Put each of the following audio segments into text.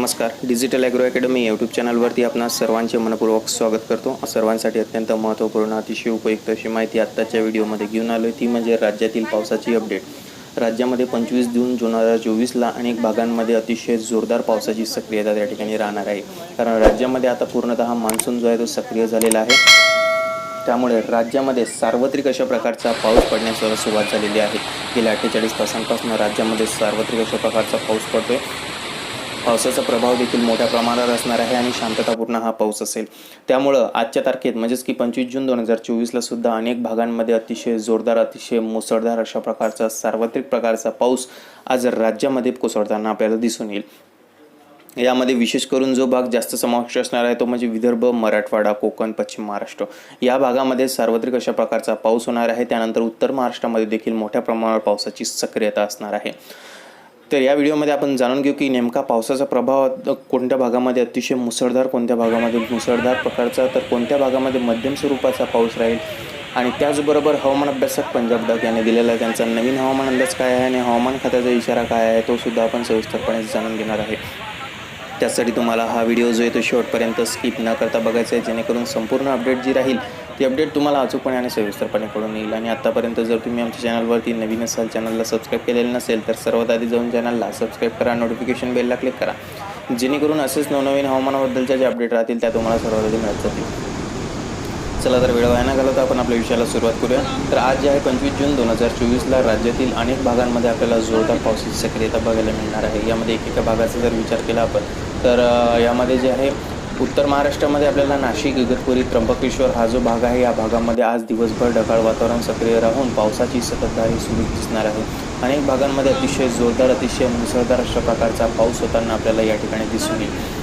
नमस्कार. Digital agro academy YouTube चॅनलवरती आपणास सर्वांचे मनपूर्वक स्वागत करतो. सर्वांसाठी अत्यंत महत्त्वपूर्ण अतिशय उपयुक्त अशी माहिती आत्ताच्या व्हिडिओमध्ये घेऊन आलो आहे ती म्हणजे राज्यातील पावसाची अपडेट राज्यामध्ये पंचवीस जून दोन हजार चोवीसला अनेक भागांमध्ये अतिशय जोरदार पावसाची सक्रियता त्या ठिकाणी राहणार आहे. कारण राज्यामध्ये आता पूर्णतः मान्सून जो आहे तो सक्रिय झालेला आहे. त्यामुळे राज्यामध्ये सार्वत्रिक अशा प्रकारचा पाऊस पडण्यास सुरुवात झालेली आहे. गेल्या अठ्ठेचाळीस तासांपासून राज्यामध्ये सार्वत्रिक अशा प्रकारचा पाऊस पडतोय. पावसाचा प्रभाव देखील मोठ्या प्रमाणावर असणार आहे आणि शांततापूर्ण हा पाऊस असेल. त्यामुळं आजच्या तारखेत म्हणजेच की पंचवीस जून दोन हजार चोवीसला सुद्धा अनेक भागांमध्ये अतिशय जोरदार अतिशय मुसळधार अशा प्रकारचा सार्वत्रिक प्रकारचा पाऊस आज राज्यामध्ये कोसळताना आपल्याला दिसून येईल. यामध्ये विशेष करून जो भाग जास्त समाविष्ट असणार आहे तो म्हणजे विदर्भ मराठवाडा कोकण पश्चिम महाराष्ट्र. या भागामध्ये सार्वत्रिक अशा प्रकारचा पाऊस होणार आहे. त्यानंतर उत्तर महाराष्ट्रामध्ये देखील मोठ्या प्रमाणावर पावसाची सक्रियता असणार आहे. तर या व्हिडिओमध्ये आपण जाणून घेऊ की नेमका पावसाचा प्रभाव कोणत्या भागामध्ये अतिशय मुसळधार कोणत्या भागामध्ये मुसळधार प्रकारचा तर कोणत्या भागामध्ये मध्यम स्वरूपाचा पाऊस राहील? आणि त्याचबरोबर हवामान अभ्यासक पंजाब डक याने दिलेला त्यांचा नवीन हवामान अंदाज काय आहे आणि हवामान खात्याचा इशारा काय आहे तो सुद्धा आपण सविस्तरपणे जाणून घेणार आहे. त्यासाठी तुम्हाला हा व्हिडिओ जो आहे तो शेवटपर्यंत स्किप न करता बघायचा आहे. जेणेकरून संपूर्ण अपडेट जी राहील ती अपडेट तुम्हाला अचूकपणे आणि सविस्तरपणे कळून येईल. आणि आत्तापर्यंत जर तुम्ही आमच्या चॅनलवरती नवीन असाल चॅनलला सबस्क्राईब केलेलं नसेल तर सर्वात आधी जाऊन चॅनलला सबस्क्राईब करा नोटिफिकेशन बेलला क्लिक करा. जेणेकरून असेच नवनवीन हवामानाबद्दलच्या ज्या अपडेट राहतील त्या तुम्हाला सर्वात आधी मिळत जातील. चला तर वेळ वाया न घालवता आपण आपल्या विषयाला सुरुवात करूया. तर आज जे आहे पंचवीस जून दोन हजार चोवीसला राज्यातील अनेक भागांमध्ये आपल्याला जोरदार पावसाची सक्रियता बघायला मिळणार आहे. यामध्ये एकेका भागाचा जर विचार केला आपण तर यामध्ये जे आहे उत्तर महाराष्ट्रामध्ये आपल्याला नाशिक इगतपुरी त्र्यंबकेश्वर हा जो भाग आहे या भागामध्ये आज दिवसभर ढगाळ वातावरण सक्रिय राहून पावसाची सततधारी सुरू दिसणार आहे. अनेक भागांमध्ये अतिशय जोरदार अतिशय मुसळधार अशा प्रकारचा पाऊस होताना आपल्याला या ठिकाणी दिसून येईल.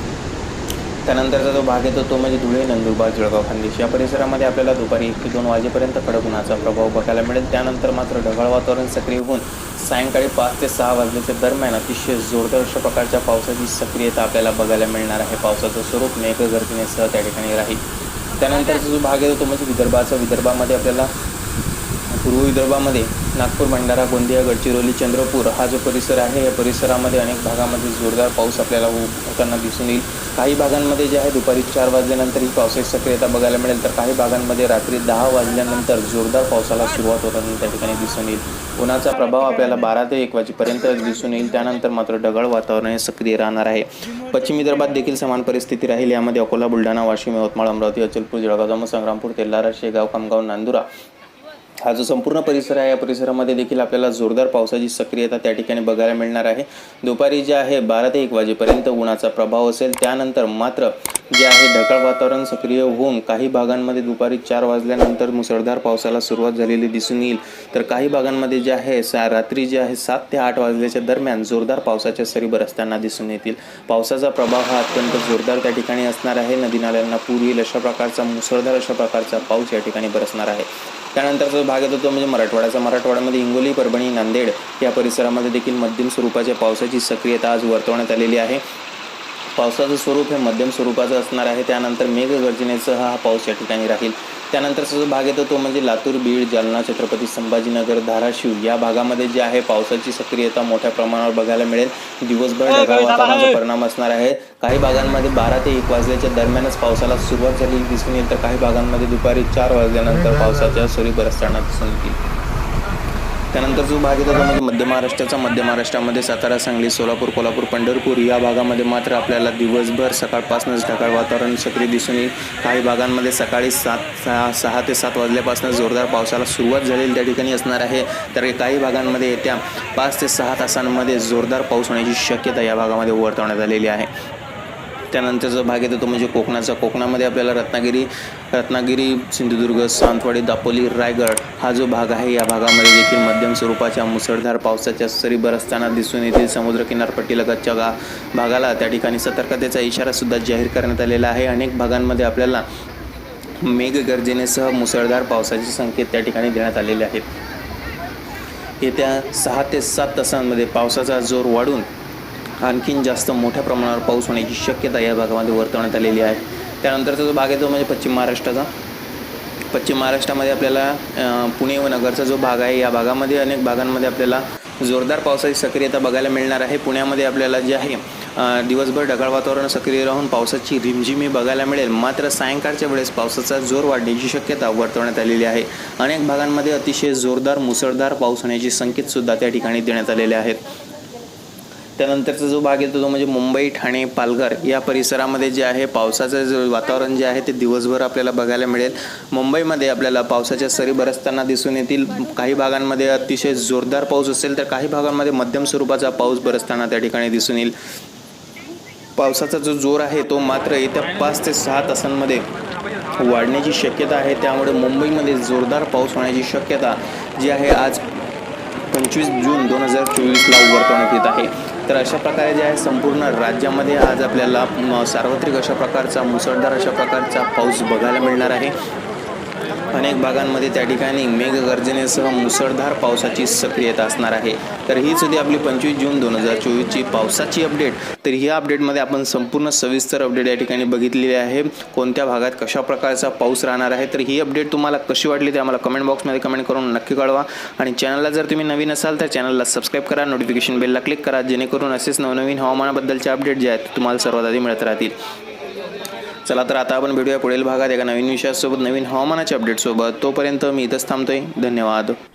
त्यानंतरचा जो भाग येतो तो म्हणजे धुळे नंदुरबार जळगाव खानदेश. या परिसरामध्ये आपल्याला दुपारी एक ते दोन वाजेपर्यंत कडक उन्हाचा प्रभाव बघायला मिळेल. त्यानंतर मात्र ढगाळ वातावरण सक्रिय होऊन सायंकाळी पाच ते सहा वाजल्याच्या दरम्यान अतिशय जोरदार अशा प्रकारच्या पावसाची सक्रियता आपल्याला बघायला मिळणार आहे. पावसाचं स्वरूप मेघगर्जनेसह त्या ठिकाणी राहील. त्यानंतरचा जो भाग येतो तो म्हणजे विदर्भाचा. विदर्भामध्ये आपल्याला पूर्व विदर्भामध्ये नागपूर भंडारा गोंदिया गडचिरोली चंद्रपूर हा जो परिसर आहे या परिसरामध्ये अनेक भागामध्ये जोरदार पाऊस आपल्याला हो- होताना दिसून येईल. काही भागांमध्ये जे आहे दुपारी चार वाजल्यानंतर ही पावसाची सक्रियता बघायला मिळेल. तर काही भागांमध्ये रात्री दहा वाजल्यानंतर जोरदार पावसाला सुरुवात होताना त्या ठिकाणी दिसून येईल. उन्हाचा प्रभाव आपल्याला बारा ते एक वाजेपर्यंत दिसून येईल. त्यानंतर मात्र ढगाळ वातावरण हे सक्रिय राहणार आहे. पश्चिम विदर्भात देखील समान परिस्थिती राहील. यामध्ये अकोला बुलढाणा वाशिम यवतमाळ अमरावती अचलपूर जळगाव जामोद संग्रामपूर तेल्हारा शेगाव खामगाव नांदुरा हा जो संपूर्ण परिसर आहे या परिसरामध्ये देखील आपल्याला जोरदार पावसाची सक्रियता त्या ठिकाणी बघायला मिळणार आहे. दुपारी जे आहे बारा ते एक वाजेपर्यंत उन्हाचा प्रभाव असेल. त्यानंतर मात्र जे आहे ढगाळ वातावरण सक्रिय होऊन काही भागांमध्ये दुपारी चार वाजल्यानंतर मुसळधार पावसाला सुरुवात झालेली दिसून येईल. तर काही भागांमध्ये जे आहे सा रात्री जे आहे सात ते आठ वाजल्याच्या दरम्यान जोरदार पावसाच्या सरी बरसताना दिसून येतील. पावसाचा प्रभाव हा अत्यंत जोरदार त्या ठिकाणी असणार आहे. नदी नाल्यांना पूर येईल अशा प्रकारचा मुसळधार अशा प्रकारचा पाऊस या ठिकाणी बरसणार आहे. त्यानंतरचा भाग भाग येतो तो म्हणजे मराठवाड्याचा मराठवाड्यामध्ये हिंगोली परभणी नांदेड या परिसरामध्ये देखील मध्यम स्वरूपाच्या पावसाची सक्रियता आज वर्तवण्यात आलेली आहे. पावसाचं स्वरूप हे मध्यम स्वरूपाचं असणार आहे. त्यानंतर मेघगर्जनेसह हा पाऊस या ठिकाणी राहील. त्यानंतरचा जो भाग येतो तो म्हणजे लातूर बीड जालना छत्रपती संभाजीनगर धाराशिव या भागामध्ये जे आहे पावसाची सक्रियता मोठ्या प्रमाणावर बघायला मिळेल. दिवसभर ढगाळ वातावरणाचा परिणाम असणार आहे. काही भागांमध्ये बारा ते एक वाजल्याच्या दरम्यानच पावसाला सुरुवात झालेली दिसून येईल. तर काही भागांमध्ये दुपारी चार वाजल्यानंतर पावसाच्या सरी बरसताना दिसून येतील. त्यानंतर जो भाग येतो तो म्हणजे मध्य महाराष्ट्राचा. मध्य महाराष्ट्रामध्ये सातारा सांगली सोलापूर कोल्हापूर पंढरपूर या भागामध्ये मात्र आपल्याला दिवसभर सकाळपासूनच ढगाळ वातावरण सक्रिय दिसून येईल. काही भागांमध्ये सकाळी सात सहा सहा ते सात वाजल्यापासून जोरदार पावसाला सुरुवात झालेली त्या ठिकाणी असणार आहे. तर काही भागांमध्ये येत्या पाच ते सहा तासांमध्ये जोरदार पाऊस होण्याची शक्यता या भागामध्ये वर्तवण्यात आलेली आहे. त्यानंतरचा भाग येतो तो म्हणजे कोकणाचा. कोकणामध्ये आपल्याला रत्नागिरी रत्नागिरी सिंधुदुर्ग सावंतवाडी दापोली रायगड हा जो भाग आहे या भागामध्ये देखील मध्यम स्वरूपाच्या मुसळधार पावसाच्या सरी बरसताना दिसून येतील. समुद्र किनारपट्टीलगतच्या गा भागाला त्या ठिकाणी सतर्कतेचा इशारासुद्धा जाहीर करण्यात आलेला आहे. अनेक भागांमध्ये आपल्याला मेघगर्जनेसह मुसळधार पावसाचे संकेत त्या ठिकाणी देण्यात आलेले आहेत. येत्या सहा ते सात तासांमध्ये पावसाचा जोर वाढून आणखीन जास्त मोठ्या प्रमाणावर पाऊस होण्याची शक्यता या भागामध्ये वर्तवण्यात आलेली आहे. त्यानंतरचा जो भाग आहे तो म्हणजे पश्चिम महाराष्ट्राचा. पश्चिम महाराष्ट्रामध्ये आपल्याला पुणे व नगरचा जो भाग आहे या भागामध्ये अनेक भागांमध्ये आपल्याला जोरदार पावसाची सक्रियता बघायला मिळणार आहे. पुण्यामध्ये आपल्याला जे आहे दिवसभर ढगाळ वातावरण सक्रिय राहून पावसाची रिमझिमी बघायला मिळेल. मात्र सायंकाळच्या वेळेस पावसाचा जोर वाढण्याची शक्यता वर्तवण्यात आलेली आहे. अनेक भागांमध्ये अतिशय जोरदार मुसळधार पाऊस होण्याचे संकेतसुद्धा त्या ठिकाणी देण्यात आलेले आहेत. त्यानंतरचा जो भाग येतो तो म्हणजे मुंबई ठाणे पालघर या परिसरामध्ये जे आहे पावसाचं जे वातावरण जे आहे ते दिवसभर आपल्याला बघायला मिळेल. मुंबईमध्ये आपल्याला पावसाच्या सरी बरसताना दिसून येतील. काही भागांमध्ये अतिशय जोरदार पाऊस असेल तर काही भागांमध्ये मध्यम स्वरूपाचा पाऊस बरसताना त्या ठिकाणी दिसून येईल. पावसाचा जो जोर आहे तो मात्र येत्या पाच ते सहा तासांमध्ये वाढण्याची शक्यता आहे. त्यामुळे मुंबईमध्ये जोरदार पाऊस होण्याची शक्यता जी आहे आज पंचवीस जून दोन हजार चोवीसला वर्तवण्यात येत आहे. तर अशा प्रकारे जे आहे संपूर्ण राज्यामध्ये आज आपल्याला सार्वत्रिक अशा प्रकारचा मुसळधार अशा प्रकारचा पाऊस बघायला मिळणार आहे. अनेक भागांमध्ये त्या ठिकाणी मेघगर्जनेसह मुसळधार पावसाची सक्रियता असणार आहे. तर हीच होती आपली पंचवीस जून दोन हजार चोवीसची पावसाची अपडेट तर ह्या अपडेटमध्ये आपण संपूर्ण सविस्तर अपडेट या ठिकाणी बघितलेली आहे. कोणत्या भागात कशा प्रकारचा पाऊस राहणार आहे? तर ही अपडेट तुम्हाला कशी वाटली ते आम्हाला कमेंट बॉक्समध्ये कमेंट करून नक्की कळवा. आणि चॅनलला जर तुम्ही नवीन असाल तर चॅनलला सबस्क्राईब करा. नोटिफिकेशन बेलला क्लिक करा. जेणेकरून असेच नवनवीन हवामानाबद्दलचे अपडेट जे आहेत तुम्हाला सर्वात आधी मिळत राहतील. चला तर आता आपण भेटूया पुढील भागात एका नवीन विषयासोबत नवीन हवामानाच्या अपडेटसोबत तोपर्यंत मी इथंच थांबतोय. धन्यवाद.